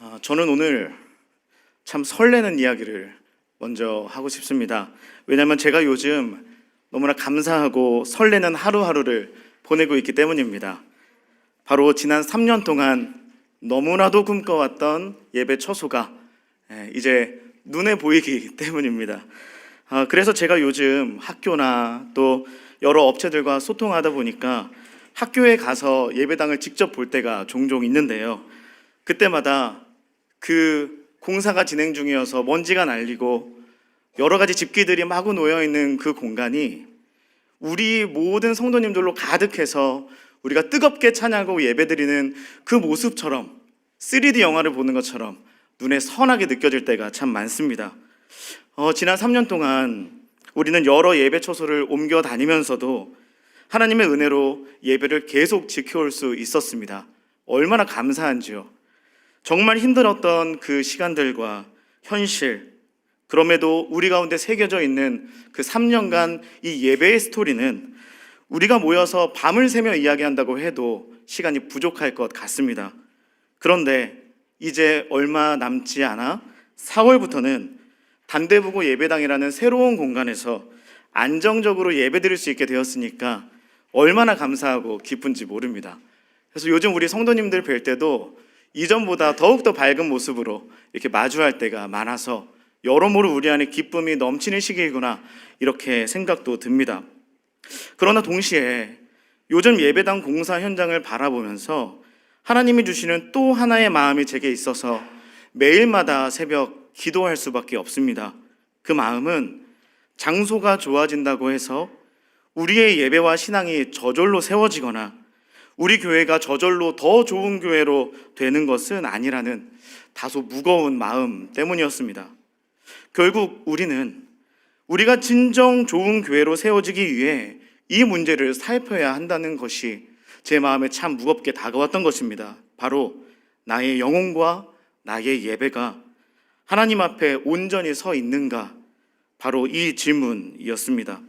아, 저는 오늘 참 설레는 이야기를 먼저 하고 싶습니다. 왜냐하면 제가 요즘 너무나 감사하고 설레는 하루하루를 보내고 있기 때문입니다. 바로 지난 3년 동안 너무나도 꿈꿔왔던 예배 처소가 예, 이제 눈에 보이기 때문입니다. 아, 그래서 제가 요즘 학교나 또 여러 업체들과 소통하다 보니까 학교에 가서 예배당을 직접 볼 때가 종종 있는데요. 그때마다 그 공사가 진행 중이어서 먼지가 날리고 여러 가지 집기들이 마구 놓여 있는 그 공간이 우리 모든 성도님들로 가득해서 우리가 뜨겁게 찬양하고 예배드리는 그 모습처럼 3D 영화를 보는 것처럼 눈에 선하게 느껴질 때가 참 많습니다. 어, 지난 3년 동안 우리는 여러 예배 처소를 옮겨 다니면서도 하나님의 은혜로 예배를 계속 지켜올 수 있었습니다. 얼마나 감사한지요. 정말 힘들었던 그 시간들과 현실, 그럼에도 우리 가운데 새겨져 있는 그 3년간 이 예배의 스토리는 우리가 모여서 밤을 새며 이야기한다고 해도 시간이 부족할 것 같습니다. 그런데 이제 얼마 남지 않아 4월부터는 단대부고 예배당이라는 새로운 공간에서 안정적으로 예배 드릴 수 있게 되었으니까 얼마나 감사하고 기쁜지 모릅니다. 그래서 요즘 우리 성도님들 뵐 때도 이전보다 더욱더 밝은 모습으로 이렇게 마주할 때가 많아서 여러모로 우리 안에 기쁨이 넘치는 시기이구나 이렇게 생각도 듭니다. 그러나 동시에 요즘 예배당 공사 현장을 바라보면서 하나님이 주시는 또 하나의 마음이 제게 있어서 매일마다 새벽 기도할 수밖에 없습니다. 그 마음은 장소가 좋아진다고 해서 우리의 예배와 신앙이 저절로 세워지거나 우리 교회가 저절로 더 좋은 교회로 되는 것은 아니라는 다소 무거운 마음 때문이었습니다. 결국 우리는 우리가 진정 좋은 교회로 세워지기 위해 이 문제를 살펴야 한다는 것이 제 마음에 참 무겁게 다가왔던 것입니다. 바로 나의 영혼과 나의 예배가 하나님 앞에 온전히 서 있는가? 바로 이 질문이었습니다.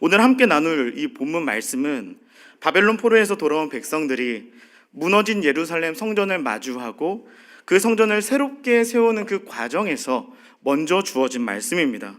오늘 함께 나눌 이 본문 말씀은 바벨론 포로에서 돌아온 백성들이 무너진 예루살렘 성전을 마주하고 그 성전을 새롭게 세우는 그 과정에서 먼저 주어진 말씀입니다.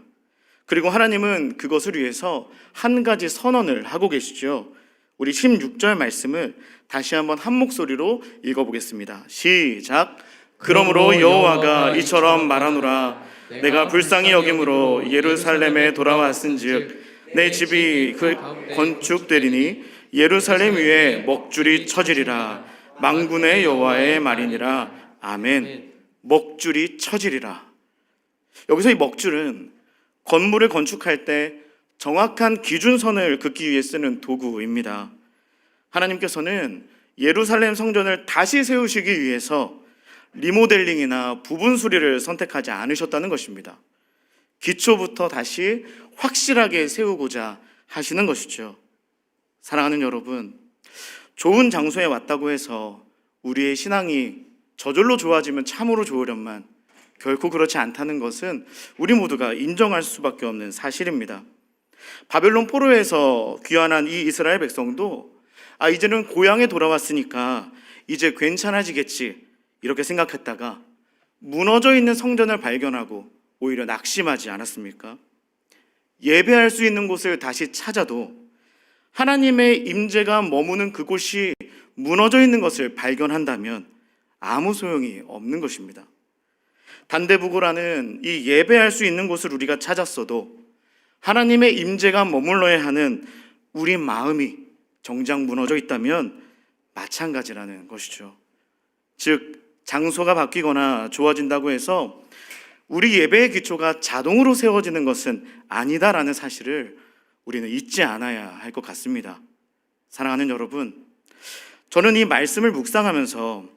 그리고 하나님은 그것을 위해서 한 가지 선언을 하고 계시죠. 우리 16절 말씀을 다시 한번 한 목소리로 읽어보겠습니다. 시작. 그러므로 여호와가 이처럼 말하노라. 내가 불쌍히 여김으로 예루살렘에 돌아왔은즉 내 집이 그 건축되리니 예루살렘 위에 먹줄이 쳐지리라. 망군의 여호와의 말이니라. 아멘. 먹줄이 쳐지리라. 여기서 이 먹줄은 건물을 건축할 때 정확한 기준선을 긋기 위해 쓰는 도구입니다. 하나님께서는 예루살렘 성전을 다시 세우시기 위해서 리모델링이나 부분 수리를 선택하지 않으셨다는 것입니다. 기초부터 다시 확실하게 세우고자 하시는 것이죠. 사랑하는 여러분, 좋은 장소에 왔다고 해서 우리의 신앙이 저절로 좋아지면 참으로 좋으련만 결코 그렇지 않다는 것은 우리 모두가 인정할 수밖에 없는 사실입니다. 바벨론 포로에서 귀환한 이 이스라엘 백성도 아 이제는 고향에 돌아왔으니까 이제 괜찮아지겠지 이렇게 생각했다가 무너져 있는 성전을 발견하고 오히려 낙심하지 않았습니까? 예배할 수 있는 곳을 다시 찾아도 하나님의 임재가 머무는 그곳이 무너져 있는 것을 발견한다면 아무 소용이 없는 것입니다. 단대부고라는 이 예배할 수 있는 곳을 우리가 찾았어도 하나님의 임재가 머물러야 하는 우리 마음이 정작 무너져 있다면 마찬가지라는 것이죠. 즉 장소가 바뀌거나 좋아진다고 해서 우리 예배의 기초가 자동으로 세워지는 것은 아니다라는 사실을 우리는 잊지 않아야 할 것 같습니다. 사랑하는 여러분, 저는 이 말씀을 묵상하면서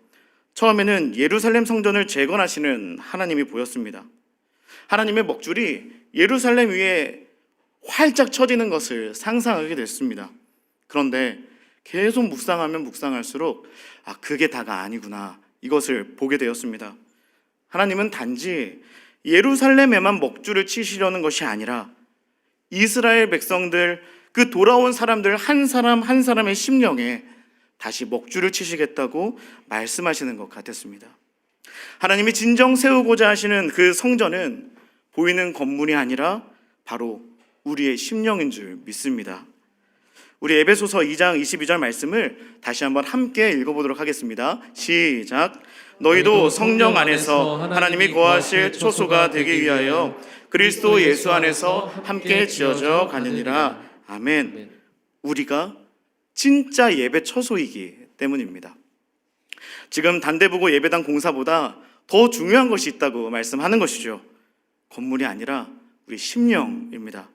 처음에는 예루살렘 성전을 재건하시는 하나님이 보였습니다. 하나님의 먹줄이 예루살렘 위에 활짝 쳐지는 것을 상상하게 됐습니다. 그런데 계속 묵상하면 묵상할수록 아, 그게 다가 아니구나. 이것을 보게 되었습니다. 하나님은 단지 예루살렘에만 먹줄을 치시려는 것이 아니라 이스라엘 백성들 그 돌아온 사람들 한 사람 한 사람의 심령에 다시 먹줄을 치시겠다고 말씀하시는 것 같았습니다. 하나님이 진정 세우고자 하시는 그 성전은 보이는 건물이 아니라 바로 우리의 심령인 줄 믿습니다. 우리 에베소서 2장 22절 말씀을 다시 한번 함께 읽어보도록 하겠습니다. 시작. 너희도 성령 안에서 하나님이 거하실 초소가 되기 위하여 그리스도 예수 안에서 함께 지어져 가느니라. 아멘. 우리가 진짜 예배 처소이기 때문입니다. 지금 단대부고 예배당 공사보다 더 중요한 것이 있다고 말씀하는 것이죠. 건물이 아니라 우리 심령입니다.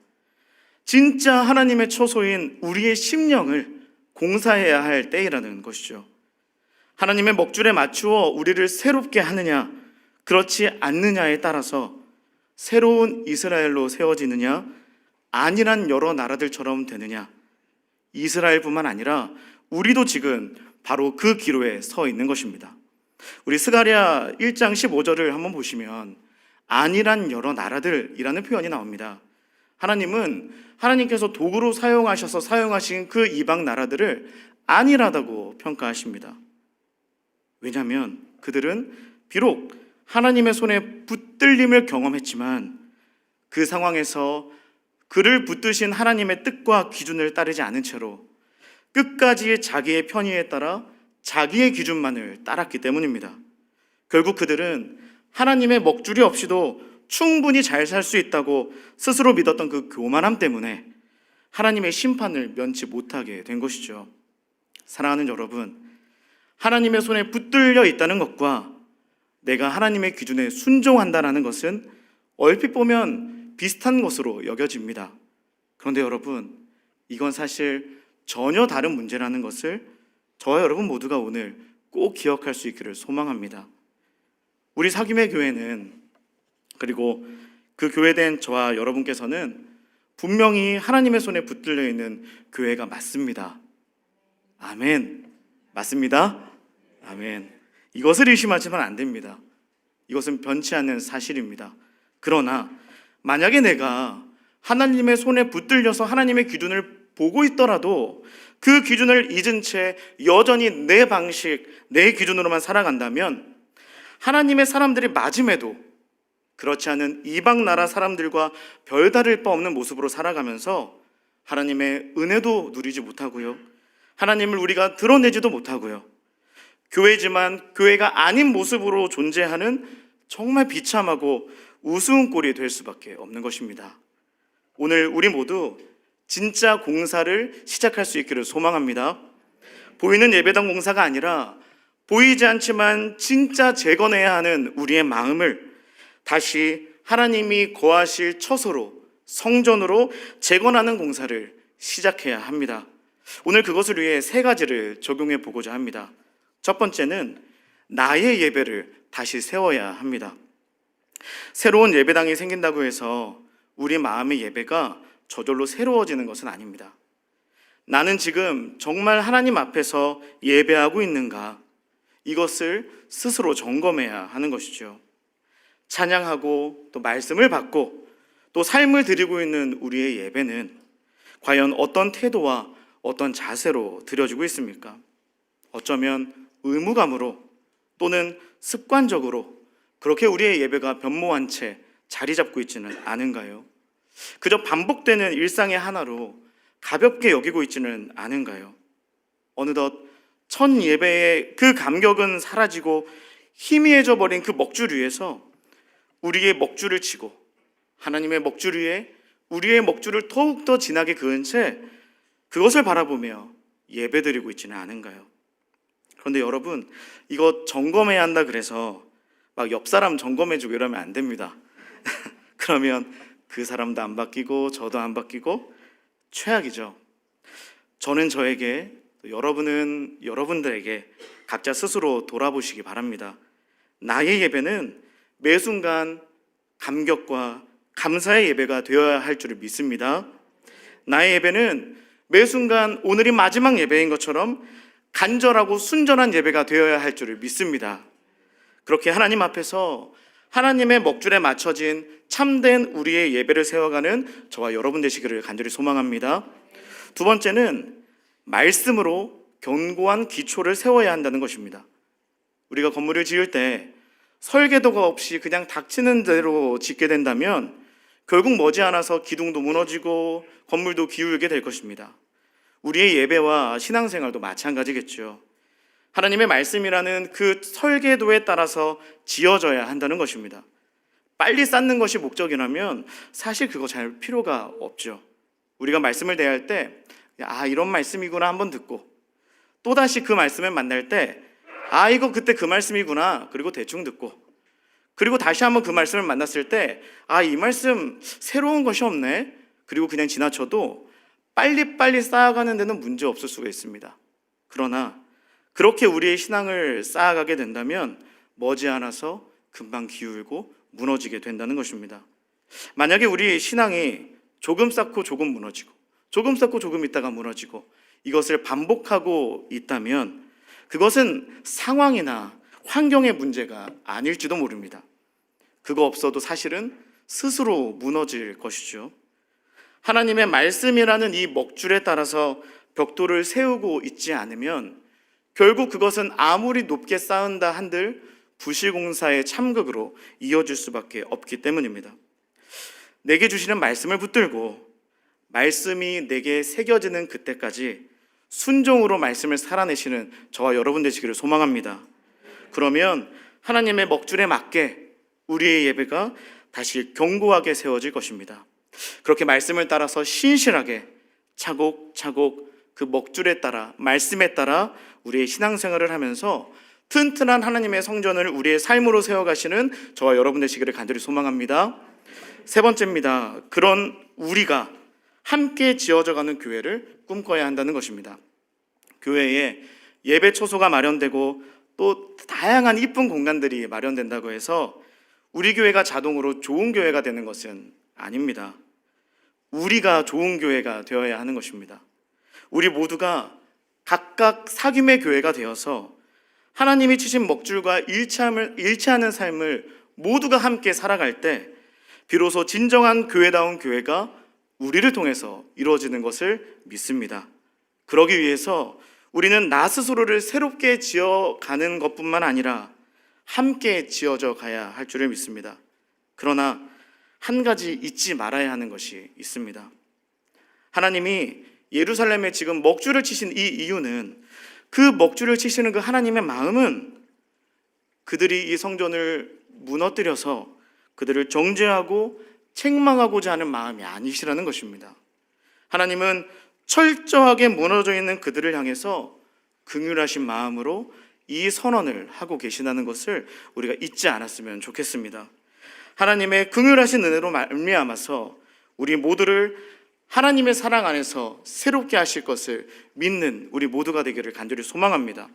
진짜 하나님의 처소인 우리의 심령을 공사해야 할 때이라는 것이죠. 하나님의 먹줄에 맞추어 우리를 새롭게 하느냐, 그렇지 않느냐에 따라서 새로운 이스라엘로 세워지느냐, 아니란 여러 나라들처럼 되느냐, 이스라엘뿐만 아니라 우리도 지금 바로 그 기로에 서 있는 것입니다. 우리 스가랴 1장 15절을 한번 보시면 아니란 여러 나라들이라는 표현이 나옵니다. 하나님은 하나님께서 도구로 사용하셔서 사용하신 그 이방 나라들을 안일하다고 평가하십니다. 왜냐하면 그들은 비록 하나님의 손에 붙들림을 경험했지만 그 상황에서 그를 붙드신 하나님의 뜻과 기준을 따르지 않은 채로 끝까지 자기의 편의에 따라 자기의 기준만을 따랐기 때문입니다. 결국 그들은 하나님의 먹줄이 없이도 충분히 잘 살 수 있다고 스스로 믿었던 그 교만함 때문에 하나님의 심판을 면치 못하게 된 것이죠. 사랑하는 여러분, 하나님의 손에 붙들려 있다는 것과 내가 하나님의 기준에 순종한다는 것은 얼핏 보면 비슷한 것으로 여겨집니다. 그런데 여러분, 이건 사실 전혀 다른 문제라는 것을 저와 여러분 모두가 오늘 꼭 기억할 수 있기를 소망합니다. 우리 사김의 교회는 그리고 그 교회된 저와 여러분께서는 분명히 하나님의 손에 붙들려 있는 교회가 맞습니다. 아멘. 맞습니다. 아멘. 이것을 의심하지만 안 됩니다. 이것은 변치 않는 사실입니다. 그러나 만약에 내가 하나님의 손에 붙들려서 하나님의 기준을 보고 있더라도 그 기준을 잊은 채 여전히 내 방식, 내 기준으로만 살아간다면 하나님의 사람들이 맞음에도 그렇지 않은 이방 나라 사람들과 별다를 바 없는 모습으로 살아가면서 하나님의 은혜도 누리지 못하고요. 하나님을 우리가 드러내지도 못하고요. 교회지만 교회가 아닌 모습으로 존재하는 정말 비참하고 우스운 꼴이 될 수밖에 없는 것입니다. 오늘 우리 모두 진짜 공사를 시작할 수 있기를 소망합니다. 보이는 예배당 공사가 아니라 보이지 않지만 진짜 재건해야 하는 우리의 마음을 다시 하나님이 거하실 처소로 성전으로 재건하는 공사를 시작해야 합니다. 오늘 그것을 위해 세 가지를 적용해 보고자 합니다. 첫 번째는 나의 예배를 다시 세워야 합니다. 새로운 예배당이 생긴다고 해서 우리 마음의 예배가 저절로 새로워지는 것은 아닙니다. 나는 지금 정말 하나님 앞에서 예배하고 있는가? 이것을 스스로 점검해야 하는 것이죠. 찬양하고 또 말씀을 받고 또 삶을 드리고 있는 우리의 예배는 과연 어떤 태도와 어떤 자세로 드려지고 있습니까? 어쩌면 의무감으로 또는 습관적으로 그렇게 우리의 예배가 변모한 채 자리 잡고 있지는 않은가요? 그저 반복되는 일상의 하나로 가볍게 여기고 있지는 않은가요? 어느덧 첫 예배의 그 감격은 사라지고 희미해져 버린 그 먹줄 위에서 우리의 먹줄을 치고 하나님의 먹줄 위에 우리의 먹줄을 더욱더 진하게 그은 채 그것을 바라보며 예배드리고 있지는 않은가요? 그런데 여러분, 이거 점검해야 한다 그래서 막 옆 사람 점검해주고 이러면 안 됩니다. 그러면 그 사람도 안 바뀌고 저도 안 바뀌고 최악이죠. 저는 저에게 여러분은 여러분들에게 각자 스스로 돌아보시기 바랍니다. 나의 예배는 매 순간 감격과 감사의 예배가 되어야 할 줄을 믿습니다. 나의 예배는 매 순간 오늘이 마지막 예배인 것처럼 간절하고 순전한 예배가 되어야 할 줄을 믿습니다. 그렇게 하나님 앞에서 하나님의 먹줄에 맞춰진 참된 우리의 예배를 세워가는 저와 여러분 되시기를 간절히 소망합니다. 두 번째는 말씀으로 견고한 기초를 세워야 한다는 것입니다. 우리가 건물을 지을 때 설계도가 없이 그냥 닥치는 대로 짓게 된다면 결국 머지않아서 기둥도 무너지고 건물도 기울게 될 것입니다. 우리의 예배와 신앙생활도 마찬가지겠죠. 하나님의 말씀이라는 그 설계도에 따라서 지어져야 한다는 것입니다. 빨리 쌓는 것이 목적이라면 사실 그거 잘 필요가 없죠. 우리가 말씀을 대할 때, 아, 이런 말씀이구나 한번 듣고, 또다시 그 말씀을 만날 때, 아, 이거 그때 그 말씀이구나. 그리고 대충 듣고, 그리고 다시 한번 그 말씀을 만났을 때, 아, 이 말씀 새로운 것이 없네. 그리고 그냥 지나쳐도 빨리빨리 쌓아가는 데는 문제 없을 수가 있습니다. 그러나 그렇게 우리의 신앙을 쌓아가게 된다면 머지않아서 금방 기울고 무너지게 된다는 것입니다. 만약에 우리 신앙이 조금 쌓고 조금 무너지고 조금 쌓고 조금 있다가 무너지고 이것을 반복하고 있다면 그것은 상황이나 환경의 문제가 아닐지도 모릅니다. 그거 없어도 사실은 스스로 무너질 것이죠. 하나님의 말씀이라는 이 먹줄에 따라서 벽돌을 세우고 있지 않으면 결국 그것은 아무리 높게 쌓은다 한들 부실공사의 참극으로 이어질 수밖에 없기 때문입니다. 내게 주시는 말씀을 붙들고 말씀이 내게 새겨지는 그때까지 순종으로 말씀을 살아내시는 저와 여러분 되시기를 소망합니다. 그러면 하나님의 먹줄에 맞게 우리의 예배가 다시 견고하게 세워질 것입니다. 그렇게 말씀을 따라서 신실하게 차곡차곡 그 먹줄에 따라 말씀에 따라 우리의 신앙생활을 하면서 튼튼한 하나님의 성전을 우리의 삶으로 세워가시는 저와 여러분 되시기를 간절히 소망합니다. 세 번째입니다. 그런 우리가 함께 지어져가는 교회를 꿈꿔야 한다는 것입니다. 교회에 예배 초소가 마련되고 또 다양한 이쁜 공간들이 마련된다고 해서 우리 교회가 자동으로 좋은 교회가 되는 것은 아닙니다. 우리가 좋은 교회가 되어야 하는 것입니다. 우리 모두가 각각 사귐의 교회가 되어서 하나님이 주신 먹줄과 일치함을, 일치하는 삶을 모두가 함께 살아갈 때 비로소 진정한 교회다운 교회가 우리를 통해서 이루어지는 것을 믿습니다. 그러기 위해서 우리는 나 스스로를 새롭게 지어가는 것뿐만 아니라 함께 지어져 가야 할 줄을 믿습니다. 그러나 한 가지 잊지 말아야 하는 것이 있습니다. 하나님이 예루살렘에 지금 먹줄을 치신 이 이유는 그 먹줄을 치시는 그 하나님의 마음은 그들이 이 성전을 무너뜨려서 그들을 정죄하고 책망하고자 하는 마음이 아니시라는 것입니다. 하나님은 철저하게 무너져 있는 그들을 향해서 긍휼하신 마음으로 이 선언을 하고 계시다는 것을 우리가 잊지 않았으면 좋겠습니다. 하나님의 긍휼하신 은혜로 말미암아서 우리 모두를 하나님의 사랑 안에서 새롭게 하실 것을 믿는 우리 모두가 되기를 간절히 소망합니다.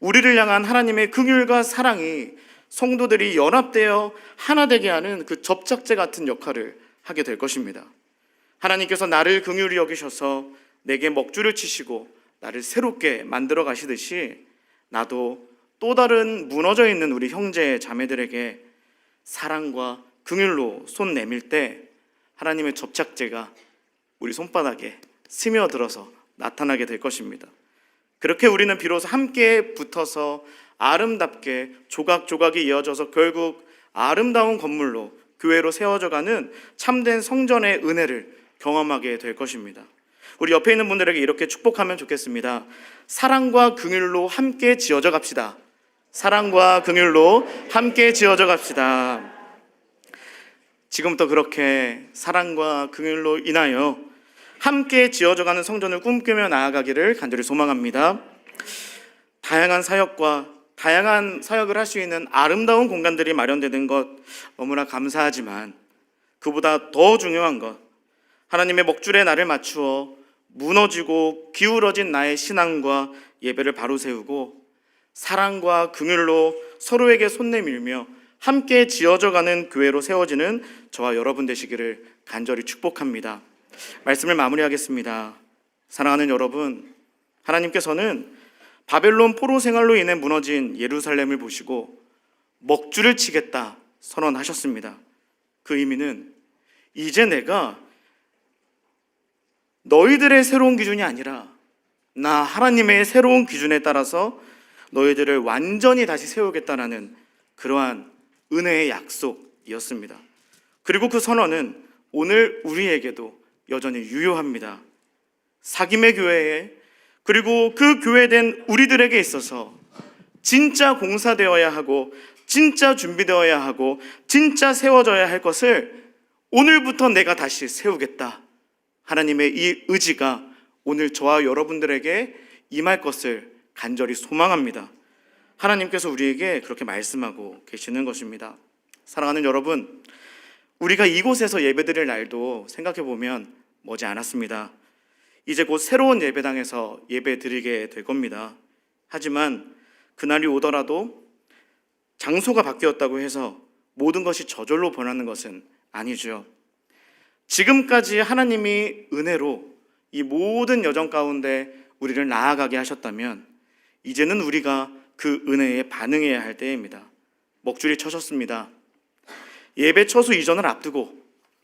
우리를 향한 하나님의 긍휼과 사랑이 성도들이 연합되어 하나 되게 하는 그 접착제 같은 역할을 하게 될 것입니다. 하나님께서 나를 긍휼히 여기셔서 내게 먹줄을 치시고 나를 새롭게 만들어 가시듯이 나도 또 다른 무너져 있는 우리 형제 자매들에게 사랑과 긍휼로 손 내밀 때 하나님의 접착제가 우리 손바닥에 스며들어서 나타나게 될 것입니다. 그렇게 우리는 비로소 함께 붙어서 아름답게 조각조각이 이어져서 결국 아름다운 건물로 교회로 세워져 가는 참된 성전의 은혜를 경험하게 될 것입니다. 우리 옆에 있는 분들에게 이렇게 축복하면 좋겠습니다. 사랑과 긍휼로 함께 지어져 갑시다. 사랑과 긍휼로 함께 지어져 갑시다. 지금부터 그렇게 사랑과 긍휼로 인하여 함께 지어져 가는 성전을 꿈꾸며 나아가기를 간절히 소망합니다. 다양한 사역과 다양한 사역을 할 수 있는 아름다운 공간들이 마련되는 것 너무나 감사하지만 그보다 더 중요한 것 하나님의 먹줄에 나를 맞추어 무너지고 기울어진 나의 신앙과 예배를 바로 세우고 사랑과 긍휼로 서로에게 손 내밀며 함께 지어져가는 교회로 세워지는 저와 여러분 되시기를 간절히 축복합니다. 말씀을 마무리하겠습니다. 사랑하는 여러분, 하나님께서는 바벨론 포로 생활로 인해 무너진 예루살렘을 보시고 먹줄을 치겠다 선언하셨습니다. 그 의미는 이제 내가 너희들의 새로운 기준이 아니라 나 하나님의 새로운 기준에 따라서 너희들을 완전히 다시 세우겠다라는 그러한 은혜의 약속이었습니다. 그리고 그 선언은 오늘 우리에게도 여전히 유효합니다. 사김의 교회에 그리고 그 교회된 우리들에게 있어서 진짜 공사되어야 하고 진짜 준비되어야 하고 진짜 세워져야 할 것을 오늘부터 내가 다시 세우겠다. 하나님의 이 의지가 오늘 저와 여러분들에게 임할 것을 간절히 소망합니다. 하나님께서 우리에게 그렇게 말씀하고 계시는 것입니다. 사랑하는 여러분, 우리가 이곳에서 예배드릴 날도 생각해 보면 머지 않았습니다. 이제 곧 새로운 예배당에서 예배 드리게 될 겁니다. 하지만 그날이 오더라도 장소가 바뀌었다고 해서 모든 것이 저절로 변하는 것은 아니죠. 지금까지 하나님이 은혜로 이 모든 여정 가운데 우리를 나아가게 하셨다면 이제는 우리가 그 은혜에 반응해야 할 때입니다. 먹줄이 쳐졌습니다. 예배 처수 이전을 앞두고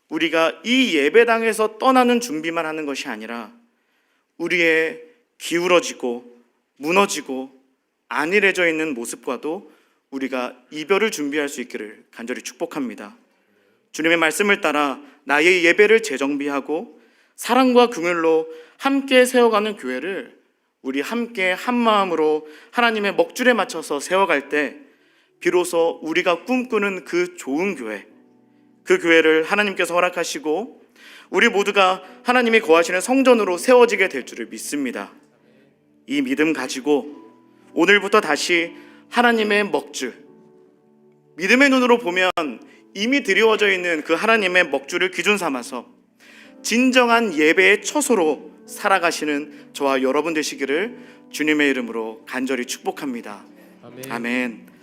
우리가 이 예배당에서 떠나는 준비만 하는 것이 아니라 우리의 기울어지고 무너지고 안일해져 있는 모습과도 우리가 이별을 준비할 수 있기를 간절히 축복합니다. 주님의 말씀을 따라 나의 예배를 재정비하고 사랑과 긍휼로 함께 세워가는 교회를 우리 함께 한 마음으로 하나님의 먹줄에 맞춰서 세워갈 때 비로소 우리가 꿈꾸는 그 좋은 교회, 그 교회를 하나님께서 허락하시고 우리 모두가 하나님이 거하시는 성전으로 세워지게 될 줄을 믿습니다. 이 믿음 가지고 오늘부터 다시 하나님의 먹줄, 믿음의 눈으로 보면 이미 드리워져 있는 그 하나님의 먹줄을 기준 삼아서 진정한 예배의 처소로 살아가시는 저와 여러분 되시기를 주님의 이름으로 간절히 축복합니다. 아멘. 아멘.